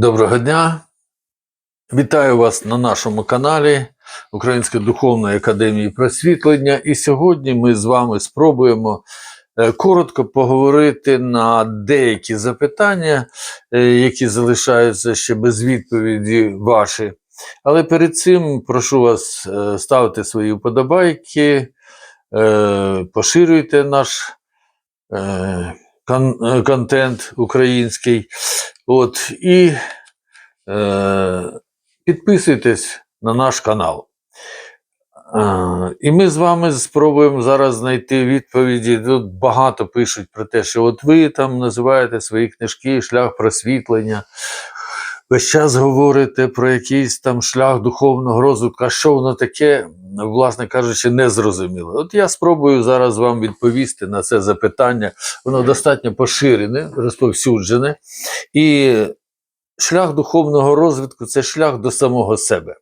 Доброго дня! Вітаю вас на нашому каналі Української духовної академії просвітлення. І сьогодні ми з вами спробуємо е, коротко поговорити на деякі запитання, е, які залишаються ще без відповіді ваші. Але перед цим прошу вас е, ставити свої вподобайки, поширюйте наш кон- е, контент український. От, і е, підписуйтесь на наш канал. Е, і ми з вами спробуємо зараз знайти відповіді. Тут багато пишуть про те, що от ви там називаєте свої книжки шлях просвітлення. Весь час говорите про якийсь там шлях духовного розвитку, а що воно таке, власне кажучи, не зрозуміло. От я спробую зараз вам відповісти на це запитання. Воно достатньо поширене, розповсюджене. І шлях духовного розвитку це шлях до самого себе.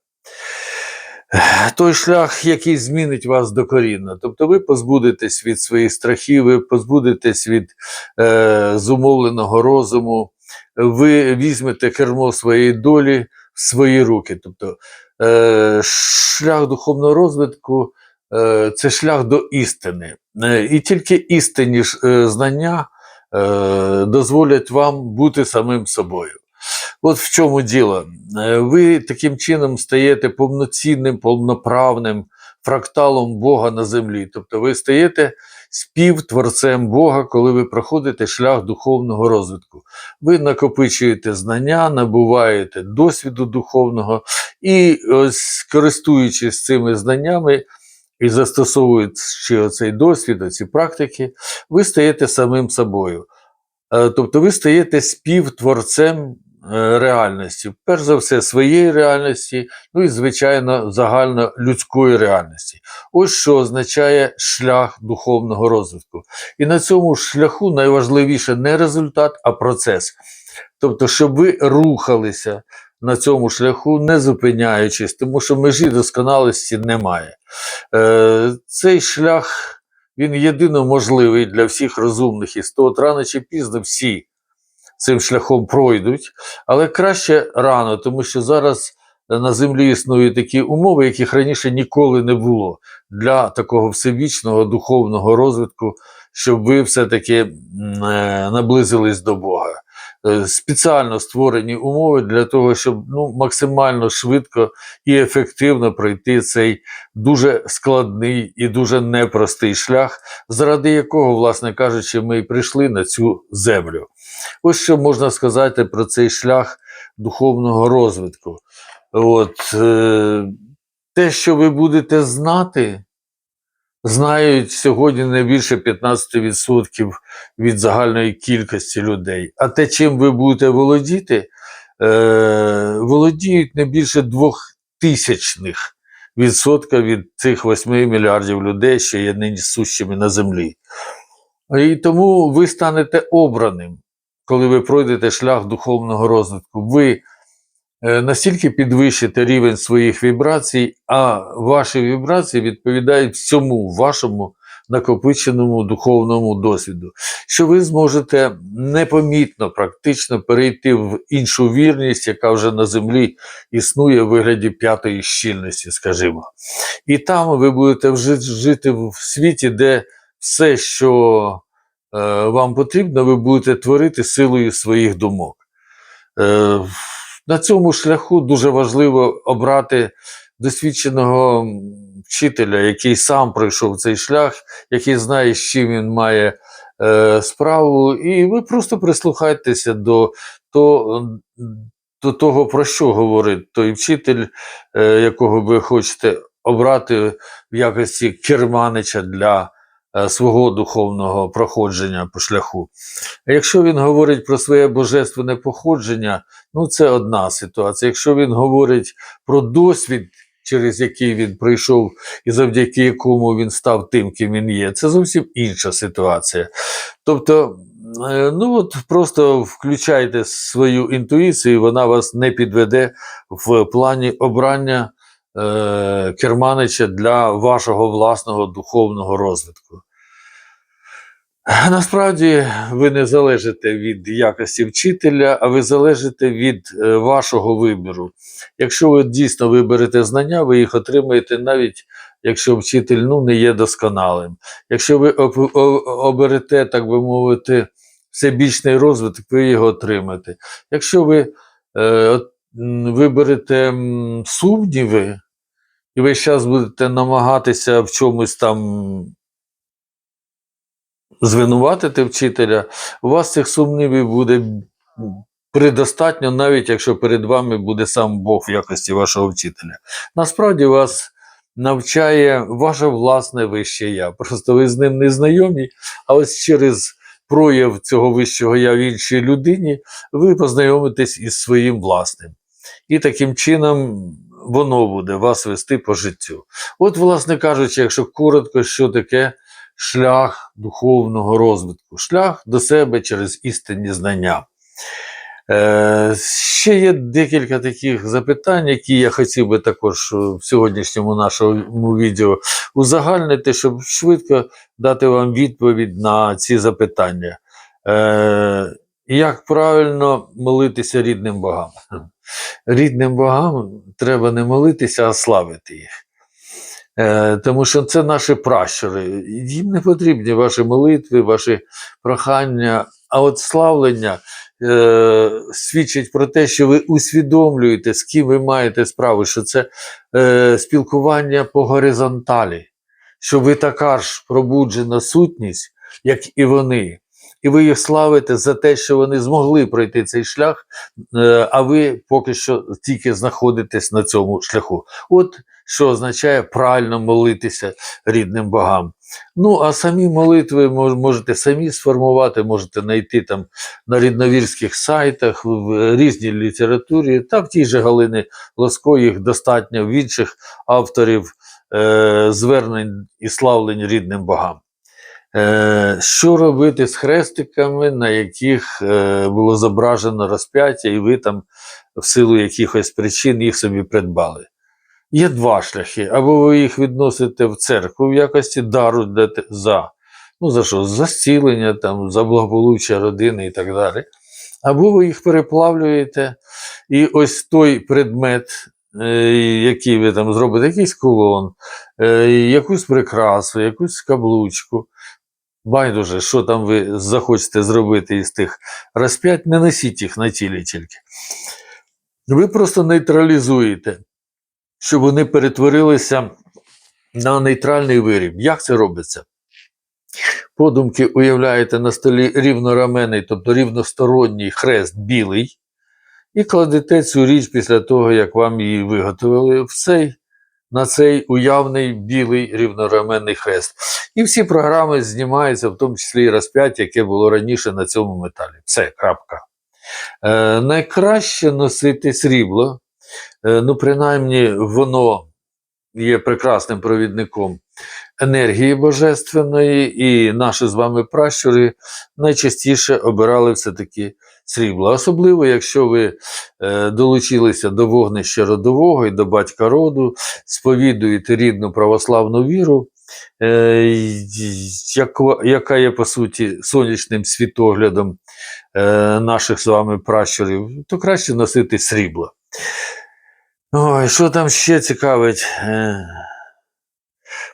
Той шлях, який змінить вас докорінно. Тобто ви позбудетесь від своїх страхів, ви позбудетесь від е, зумовленого розуму, ви візьмете кермо своєї долі в свої руки. Тобто е, шлях духовного розвитку е, це шлях до істини. Е, і тільки істинні ж, е, знання е, дозволять вам бути самим собою. От в чому діло. Е, Ви таким чином стаєте повноцінним, повноправним фракталом Бога на землі. Тобто ви стаєте співтворцем Бога, коли ви проходите шлях духовного розвитку. Ви накопичуєте знання, набуваєте досвіду духовного і, ось, користуючись цими знаннями і застосовуючи оцей досвід, оці практики, ви стаєте самим собою. Е, Тобто ви стаєте співтворцем е, реальності, перш за все, своєї реальності, ну і, звичайно, загально людської реальності. Ось що означає шлях духовного розвитку. І на цьому шляху найважливіше не результат, а процес. Тобто, щоб ви рухалися на цьому шляху, не зупиняючись, тому що межі досконалості немає. Е, Цей шлях він єдино можливий для всіх розумних істот. Рано чи пізно всі цим шляхом пройдуть, але краще рано, тому що зараз на землі існують такі умови, яких раніше ніколи не було для такого всевічного духовного розвитку, щоб ви все-таки е, наблизились до Бога. Е, Спеціально створені умови для того, щоб ну, максимально швидко і ефективно пройти цей дуже складний і дуже непростий шлях, заради якого, власне кажучи, ми і прийшли на цю землю. Ось що можна сказати про цей шлях духовного розвитку. От, е, те, що ви будете знати, знають сьогодні не більше 15% від загальної кількості людей. А те, чим ви будете володіти, е, володіють не більше двох тисячних відсотка від цих 8 мільярдів людей, що є нині сущими на землі. І тому ви станете обраним, коли ви пройдете шлях духовного розвитку. Ви настільки підвищите рівень своїх вібрацій, а ваші вібрації відповідають всьому вашому накопиченому духовному досвіду, що ви зможете непомітно практично перейти в іншу вірність, яка вже на землі існує в вигляді п'ятої щільності, скажімо. І там ви будете жити в світі, де все, що е, вам потрібно, ви будете творити силою своїх думок. Е, на цьому шляху дуже важливо обрати досвідченого вчителя, який сам пройшов цей шлях, який знає, з чим він має е, справу, і ви просто прислухайтеся до, до, до того, про що говорить той вчитель, е, якого ви хочете обрати в якості керманича для свого духовного проходження по шляху. А якщо він говорить про своє божественне походження, ну це одна ситуація. Якщо він говорить про досвід, через який він прийшов, і завдяки якому він став тим, ким він є, це зовсім інша ситуація. Тобто, е, ну от просто включайте свою інтуїцію, вона вас не підведе в плані обрання е, керманича для вашого власного духовного розвитку. Насправді ви не залежите від якості вчителя, а ви залежите від е, вашого вибору. Якщо ви дійсно виберете знання, ви їх отримаєте навіть якщо вчитель ну, не є досконалим. Якщо ви оберете, так би мовити, всебічний розвиток, ви його отримаєте. Якщо ви е, виберете сумніви, і ви зараз будете намагатися в чомусь там звинуватити вчителя, у вас цих сумнівів буде предостатньо, навіть якщо перед вами буде сам Бог в якості вашого вчителя. Насправді вас навчає ваше власне вище я. Просто ви з ним не знайомі, а ось через прояв цього вищого я в іншій людині ви познайомитесь із своїм власним. І таким чином воно буде вас вести по життю. От, власне кажучи, якщо коротко, що таке шлях духовного розвитку, шлях до себе через істинні знання. Е, ще є декілька таких запитань, які я хотів би також в сьогоднішньому нашому відео узагальнити, щоб швидко дати вам відповідь на ці запитання. Е, як правильно молитися рідним богам? Рідним богам треба не молитися, а славити їх. Е, тому що це наші пращури. Їм не потрібні ваші молитви, ваші прохання, а от славлення е, свідчить про те, що ви усвідомлюєте, з ким ви маєте справу, що це е, спілкування по горизонталі, що ви така ж пробуджена сутність, як і вони. І ви їх славите за те, що вони змогли пройти цей шлях, е, а ви поки що тільки знаходитесь на цьому шляху. От що означає правильно молитися рідним богам. Ну, а самі молитви можете самі сформувати, можете знайти там на рідновірських сайтах, в різній літературі, та в тій же Галини Лоско їх достатньо в інших авторів е, звернень і славлень рідним богам. Е, що робити з хрестиками, на яких е, було зображено розп'яття, і ви там в силу якихось причин їх собі придбали? Є два шляхи. Або ви їх відносите в церкву в якості дару за, ну за що? За зцілення, там, за благополуччя родини і так далі. Або ви їх переплавлюєте, і ось той предмет, е, який ви там зробите, якийсь кулон, е, якусь прикрасу, якусь каблучку. Байдуже, що там ви захочете зробити із тих розп'ять, не носіть їх на тілі тільки. Ви просто нейтралізуєте, щоб вони перетворилися на нейтральний виріб. Як це робиться? Подумки уявляєте на столі рівнораменний, тобто рівносторонній хрест білий, і кладете цю річ після того, як вам її виготовили, в цей, на цей уявний білий рівнораменний хрест. І всі програми знімаються, в тому числі і розп'яття, яке було раніше на цьому металі. Все, крапка. Е, найкраще носити срібло, е, ну, принаймні, воно є прекрасним провідником енергії божественної, і наші з вами пращури найчастіше обирали все-таки срібло. Особливо, якщо ви е, долучилися до вогнища родового і до батька роду, сповідуєте рідну православну віру, е, й- яка є по суті сонячним світоглядом е, наших з вами пращурів, то краще носити срібло. Ой, що там ще цікавить? Е,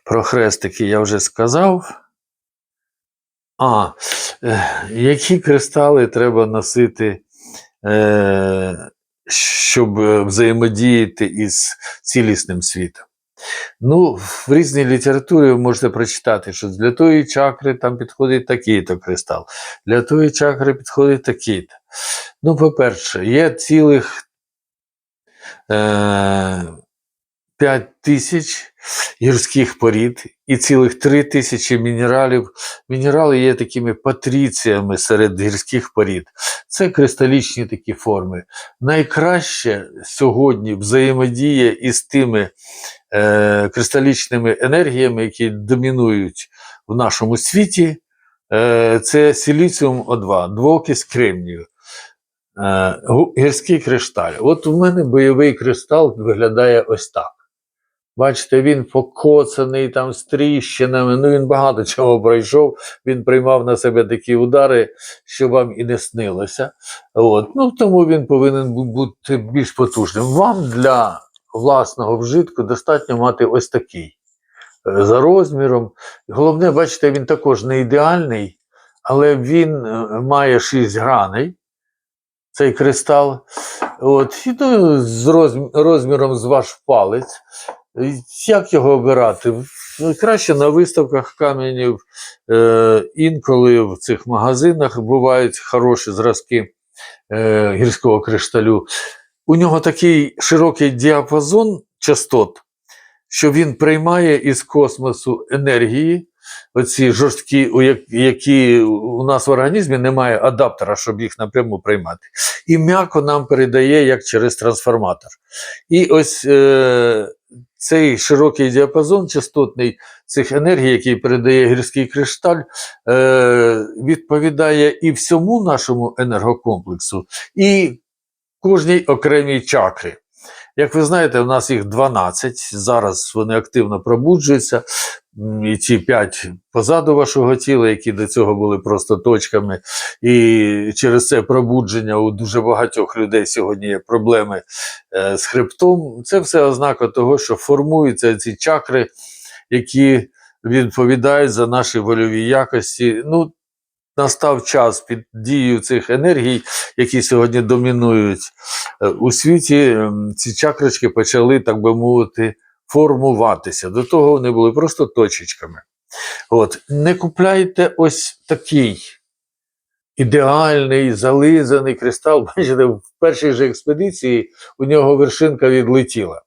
про хрестики я вже сказав. А, які кристали треба носити, е, щоб е, взаємодіяти із цілісним світом? Ну, в різній літературі ви можете прочитати, що для тої чакри там підходить такий-то кристал, для тої чакри підходить такий-то. Ну, по-перше, є цілих е, 5 тисяч гірських порід і цілих 3 тисячі мінералів. Мінерали є такими патріціями серед гірських порід. Це кристалічні такі форми. Найкраще сьогодні взаємодія із тими е, кристалічними енергіями, які домінують в нашому світі, е, це силіціум О2, двоокись кремнію. Е, гірський кришталь. От у мене бойовий кристал виглядає ось так. Бачите, він покоцаний там з тріщинами. Ну він багато чого пройшов. Він приймав на себе такі удари, що вам і не снилося. От. Ну, тому він повинен бути більш потужним. Вам для власного вжитку достатньо мати ось такий е, за розміром. Головне, бачите, він також не ідеальний, але він е, має 6 граней. Цей кристал. От, і ну, з розміром з ваш палець. Як його обирати? Ну, краще на виставках каменів, е, інколи в цих магазинах бувають хороші зразки е, гірського кришталю. У нього такий широкий діапазон частот, що він приймає із космосу енергії, оці жорсткі, які у нас в організмі немає адаптера, щоб їх напряму приймати. І м'яко нам передає як через трансформатор. І ось е, цей широкий діапазон частотний цих енергій, який передає гірський кришталь, е, відповідає і всьому нашому енергокомплексу, і кожній окремій чакрі. Як ви знаєте, у нас їх 12, зараз вони активно пробуджуються. І ці 5 позаду вашого тіла, які до цього були просто точками. І через це пробудження у дуже багатьох людей сьогодні є проблеми е, з хребтом. Це все ознака того, що формуються ці чакри, які відповідають за наші вольові якості. Ну, настав час під дією цих енергій, які сьогодні домінують е, у світі. Ці чакрочки почали, так би мовити, формуватися. До того вони були просто точечками. От. Не купляйте ось такий ідеальний, зализаний кристал. Бачите, в першій же експедиції у нього вершинка відлетіла.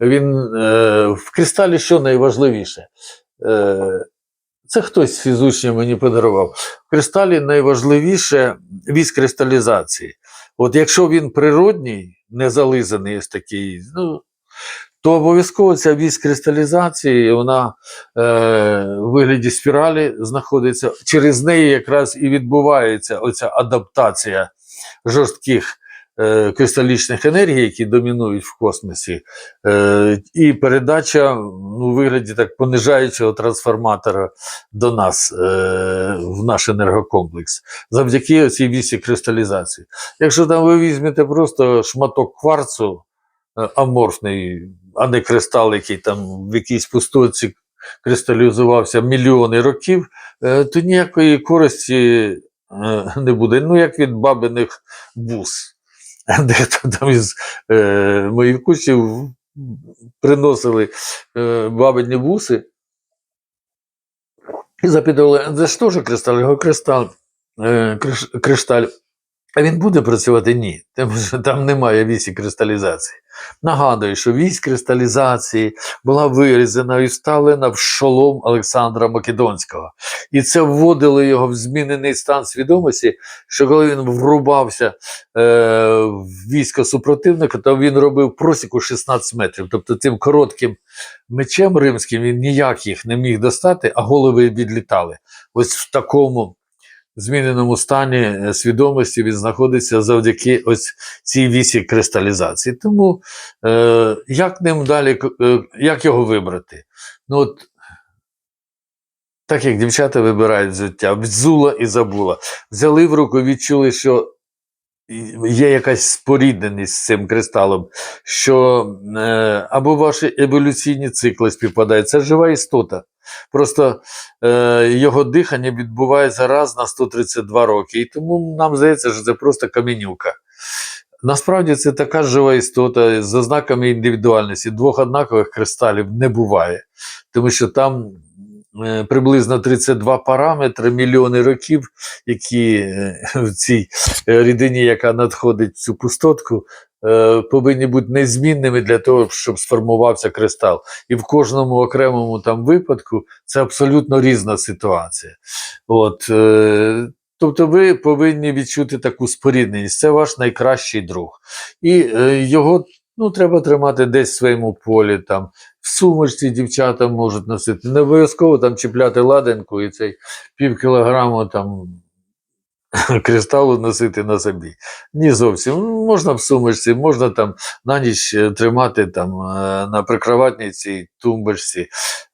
Він е, в кристалі що найважливіше? Е, це хтось з фізучні мені подарував. В кристалі найважливіше вісь кристалізації. От якщо він природній, не зализаний ось такий, ну, то обов'язково ця вісь кристалізації, вона е, в вигляді спіралі знаходиться. Через неї якраз і відбувається оця адаптація жорстких е, кристалічних енергій, які домінують в космосі, е, і передача ну, у вигляді так понижаючого трансформатора до нас е, в наш енергокомплекс завдяки цій вісі кристалізації. Якщо там ви візьмете просто шматок кварцу е, аморфний, а не кристал, який там в якійсь пустоці кристалізувався мільйони років, е, то ніякої користі е, не буде. Ну, як від бабиних бус. Дехто там із е, моїх кучів приносили бабині буси і запитували, це ж теж кристал, його кристал, е, кришталь. А він буде працювати? Ні, тому що там немає вісі кристалізації. Нагадую, що вісь кристалізації була вирізана і вставлена в шолом Олександра Македонського. І це вводило його в змінений стан свідомості, що коли він врубався е, в військо супротивника, то він робив просіку 16 метрів. Тобто тим коротким мечем римським він ніяк їх не міг достати, а голови відлітали. Ось в такому зміненому стані е, свідомості він знаходиться завдяки ось цій вісі кристалізації. Тому е, як ним далі, е, як його вибрати? Ну от так як дівчата вибирають взуття, взула і забула. Взяли в руку, відчули, що є якась спорідненість з цим кристалом, що е, або ваші еволюційні цикли співпадають. Це жива істота. Просто е, його дихання відбувається раз на 132 роки. І тому нам здається, що це просто камінюка. Насправді це така жива істота з ознаками індивідуальності. Двох однакових кристалів не буває, тому що там приблизно 32 параметри, мільйони років, які е, в цій е, рідині, яка надходить в цю пустотку, е, повинні бути незмінними для того, щоб сформувався кристал. І в кожному окремому там випадку це абсолютно різна ситуація. От, е, тобто ви повинні відчути таку спорідненість. Це ваш найкращий друг. І е, його ну, треба тримати десь в своєму полі. Там, в сумочці дівчата можуть носити. Не обов'язково там чіпляти ладанку і цей пів кілограму там кристалу носити на собі. Ні зовсім. Ну, Можна в сумочці, можна там на ніч е, тримати там е, на прикроватній цій тумбочці,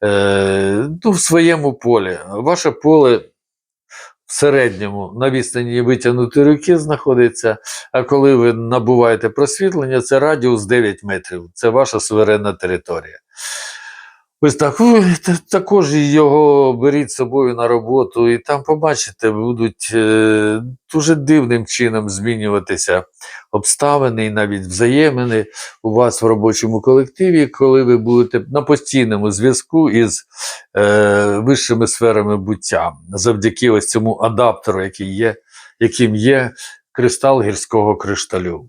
е, ну, в своєму полі. Ваше поле в середньому на відстані витягнутої руки знаходиться, а коли ви набуваєте просвітлення, це радіус 9 метрів. Це ваша суверенна територія. Ось так. Та- також його беріть з собою на роботу, і там побачите, будуть е, дуже дивним чином змінюватися обставини і навіть взаємини у вас в робочому колективі, коли ви будете на постійному зв'язку із е, вищими сферами буття, завдяки ось цьому адаптеру, який є, яким є кристал гірського кришталю.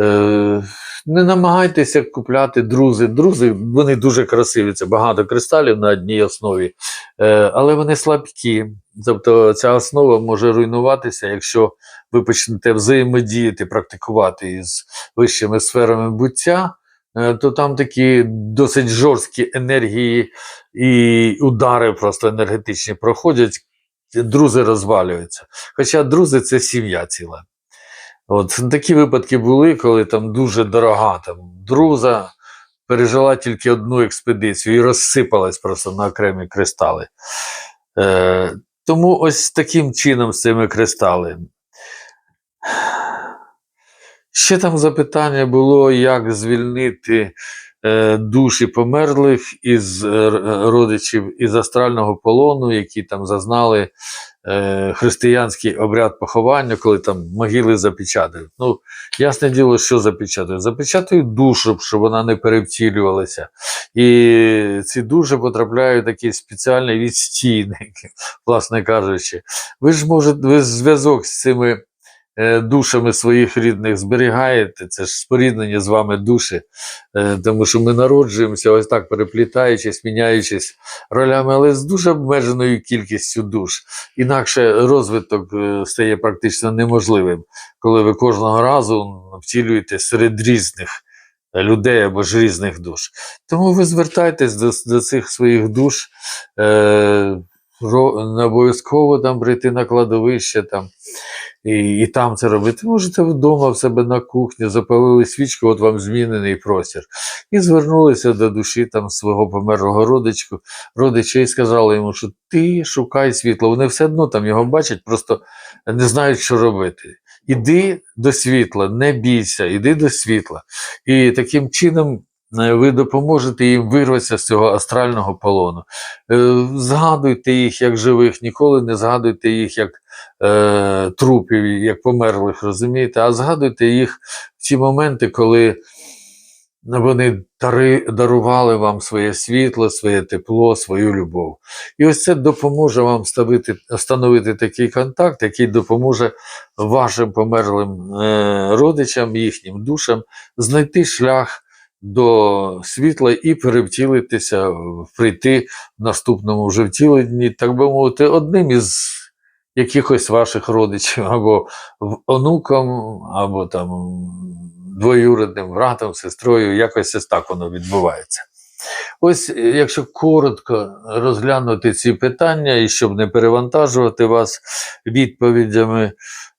Е, не намагайтеся купляти друзи. Друзи вони дуже красиві, це багато кристалів на одній основі, е, але вони слабкі. Тобто ця основа може руйнуватися, якщо ви почнете взаємодіяти, практикувати із вищими сферами буття, е, то там такі досить жорсткі енергії і удари просто енергетичні проходять, друзи розвалюються. Хоча друзи це сім'я ціла. От такі випадки були, коли там дуже дорога там друза пережила тільки одну експедицію і розсипалась просто на окремі кристали. Е, тому ось таким чином з цими кристали. Ще там запитання було, як звільнити душі померлих із е, родичів із астрального полону, які там зазнали е, християнський обряд поховання, коли там могили запечатають. Ну, ясне діло, що запечатають? Запечатають душу, щоб вона не перевтілювалася. І ці душі потрапляють в такий спеціальний відстійник, власне кажучи. Ви ж можете, ви зв'язок з цими е, душами своїх рідних зберігаєте, це ж споріднені з вами душі, е, тому що ми народжуємося ось так переплітаючись, міняючись ролями, але з дуже обмеженою кількістю душ. Інакше розвиток е, стає практично неможливим, коли ви кожного разу втілюєте серед різних е, людей або ж різних душ. Тому ви звертайтесь до, до цих своїх душ, е, не обов'язково там прийти на кладовище там, і, і там це робити. Можете вдома в себе на кухні, запалили свічку, от вам змінений простір. І звернулися до душі там свого померлого родичку, родича і сказали йому, що ти шукай світло. Вони все одно там його бачать, просто не знають, що робити. Іди до світла, не бійся, іди до світла. І таким чином ви допоможете їм вирватися з цього астрального полону. Е, Згадуйте їх як живих, ніколи не згадуйте їх як е, трупів, як померлих, розумієте, а згадуйте їх в ті моменти, коли вони дари, дарували вам своє світло, своє тепло, свою любов. І ось це допоможе вам ставити, встановити такий контакт, який допоможе вашим померлим е, родичам, їхнім душам знайти шлях до світла і перевтілитися, прийти в наступному вже втіленні, так би мовити, одним із якихось ваших родичів, або онуком, або там двоюрідним братом, сестрою, якось ось так воно відбувається. Ось, е, якщо коротко розглянути ці питання, і щоб не перевантажувати вас відповідями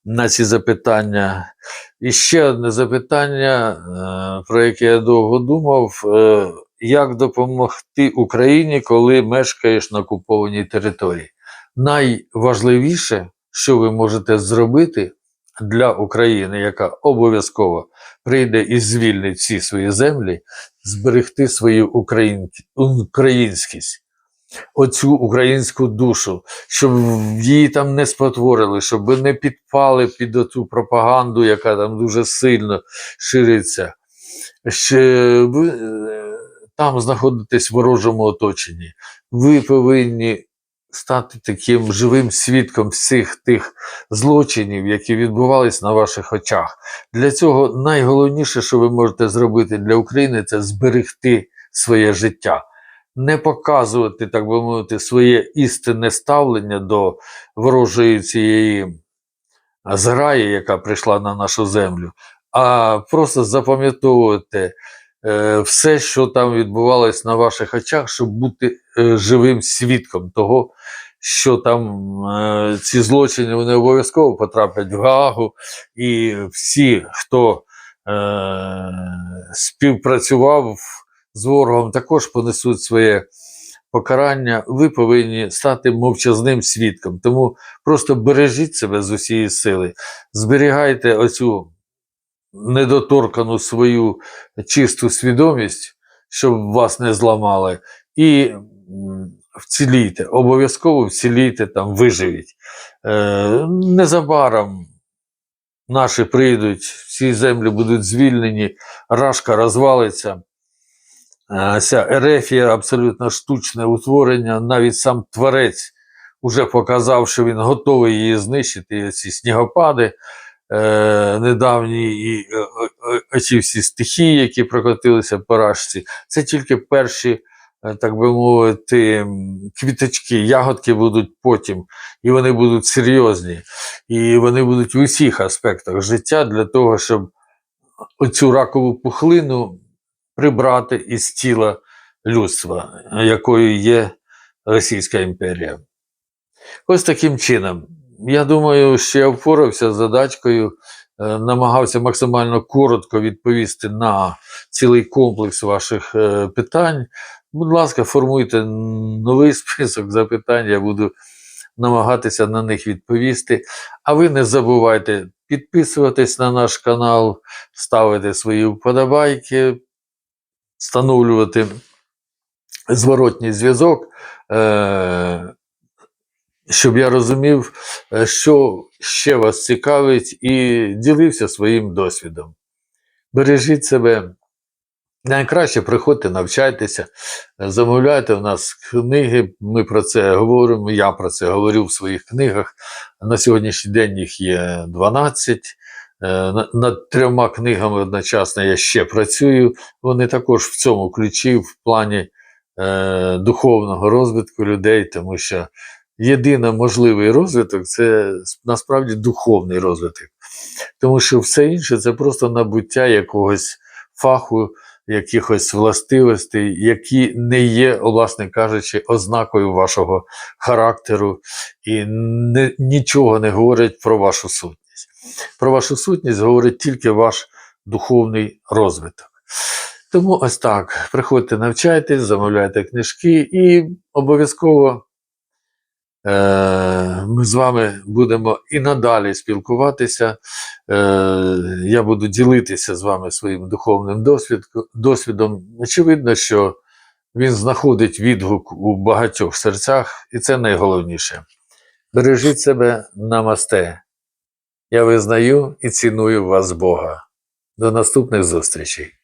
на ці запитання. І ще одне запитання, е, про яке я довго думав: е, як допомогти Україні, коли мешкаєш на окупованій території? Найважливіше, що ви можете зробити для України, яка обов'язково прийде і звільнить всі свої землі, зберегти свою українськість, оцю українську душу, щоб її там не спотворили, щоб не підпали під оту пропаганду, яка там дуже сильно шириться. Ви е, там знаходитесь в ворожому оточенні. Ви повинні стати таким живим свідком всіх тих злочинів, які відбувались на ваших очах. Для цього найголовніше, що ви можете зробити для України, це зберегти своє життя. Не показувати, так би мовити, своє істинне ставлення до ворожої цієї зграї, яка прийшла на нашу землю, а просто запам'ятовувати е, все, що там відбувалось на ваших очах, щоб бути е, живим свідком того, що там е, ці злочини вони обов'язково потраплять в Гаагу, і всі, хто співпрацював з ворогом, також понесуть своє покарання. Ви повинні стати мовчазним свідком. Тому просто бережіть себе з усієї сили, зберігайте оцю недоторкану свою чисту свідомість, щоб вас не зламали, і вцілійте, обов'язково вцілійте там, виживіть. Е, незабаром наші прийдуть, всі землі будуть звільнені, рашка розвалиться. Ця ерефія абсолютно штучне утворення, навіть сам творець уже показав, що він готовий її знищити. Ці снігопади е, недавні і е, е, е, ці всі стихії, які прокотилися по рашці, це тільки перші, так би мовити, квіточки, ягодки будуть потім, і вони будуть серйозні, і вони будуть в усіх аспектах життя для того, щоб оцю ракову пухлину прибрати із тіла людства, якою є Російська імперія. Ось таким чином. Я думаю, що я впорався з задачкою, е, намагався максимально коротко відповісти на цілий комплекс ваших е, питань. Будь ласка, формуйте новий список запитань, я буду намагатися на них відповісти. А ви не забувайте підписуватись на наш канал, ставити свої вподобайки, встановлювати зворотній зв'язок, е, щоб я розумів, е, що ще вас цікавить, і ділився своїм досвідом. Бережіть себе. Найкраще приходьте, навчайтеся, замовляйте в нас книги. Ми про це говоримо. Я про це говорю в своїх книгах. На сьогоднішній день їх є 12. Е, на- Над трьома книгами одночасно я ще працюю. Вони також в цьому ключі, в плані е, духовного розвитку людей, тому що єдиний можливий розвиток це насправді духовний розвиток. Тому що все інше це просто набуття якогось фаху, якихось властивостей, які не є, власне кажучи, ознакою вашого характеру і не, нічого не говорять про вашу сутність. Про вашу сутність говорить тільки ваш духовний розвиток. Тому ось так. Приходьте, навчайтесь, замовляйте книжки і обов'язково е, ми з вами будемо і надалі спілкуватися. Е, я буду ділитися з вами своїм духовним досвідом. Очевидно, що він знаходить відгук у багатьох серцях, і це найголовніше. Бережіть себе намасте. Я визнаю і ціную вас Бога. До наступних зустрічей.